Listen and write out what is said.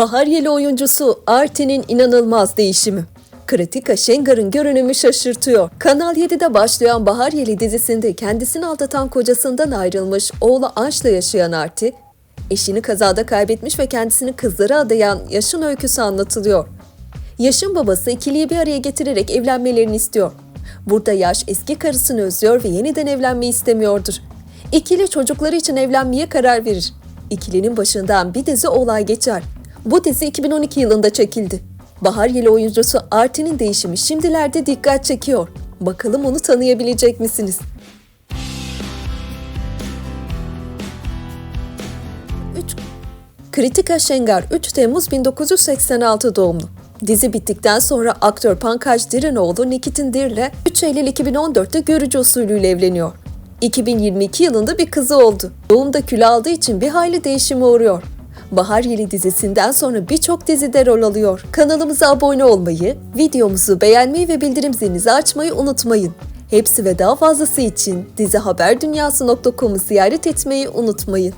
Bahar Yeli oyuncusu Artin'in inanılmaz değişimi. Kritika Şengar'ın görünümü şaşırtıyor. Kanal 7'de başlayan Bahar Yeli dizisinde kendisini aldatan kocasından ayrılmış oğlu Anş'la yaşayan Arti, eşini kazada kaybetmiş ve kendisini kızlara adayan Yaşın öyküsü anlatılıyor. Yaşın babası ikiliyi bir araya getirerek evlenmelerini istiyor. Burada Yaş eski karısını özlüyor ve yeniden evlenmeyi istemiyordur. İkili çocukları için evlenmeye karar verir. İkilinin başından bir dizi olay geçer. Bu dizi 2012 yılında çekildi. Bahar Yeli oyuncusu Artin'in değişimi şimdilerde dikkat çekiyor. Bakalım onu tanıyabilecek misiniz? 3. Kritika Şengar 3 Temmuz 1986 doğumlu. Dizi bittikten sonra aktör Pankaj Dirinoğlu Nikitin Dir'le 3 Eylül 2014'te görücü usulüyle evleniyor. 2022 yılında bir kızı oldu. Doğumda kilo aldığı için bir hayli değişime uğruyor. Bahar Yeli dizisinden sonra birçok dizide rol alıyor. Kanalımıza abone olmayı, videomuzu beğenmeyi ve bildirim zilinizi açmayı unutmayın. Hepsi ve daha fazlası için dizihaberdunyası.com'u ziyaret etmeyi unutmayın.